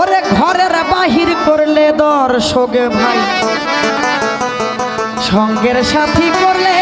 ওরে ঘরের বাহির করলে দর্শক ভাই। সঙ্গের সাথী করলে